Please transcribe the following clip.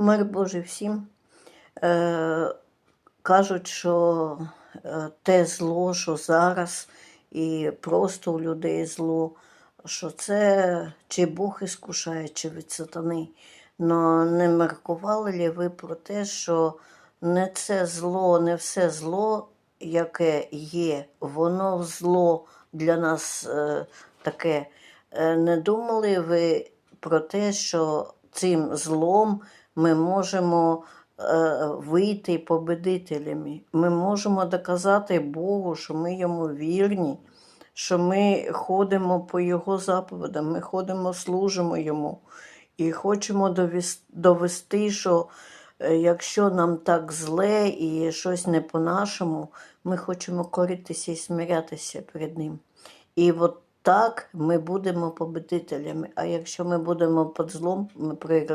Мир Божий всім. Е, кажуть, що е, те зло, що зараз, і просто у людей зло, що це чи Бог іскушає, чи від сатани. Но не міркували ли ви про те, що не це зло, не все зло, яке є, воно зло для нас е, таке. Е, не думали ви про те, що цим злом ми можемо е, вийти победителями? Ми можемо доказати Богу, що ми йому вірні, що ми ходимо по Його заповідам, ми ходимо, служимо йому і хочемо довести, що е, якщо нам так зле і щось не по-нашому, ми хочемо коритися і смирятися перед Ним. І от так ми будемо победителями. А якщо ми будемо під злом, ми програємо.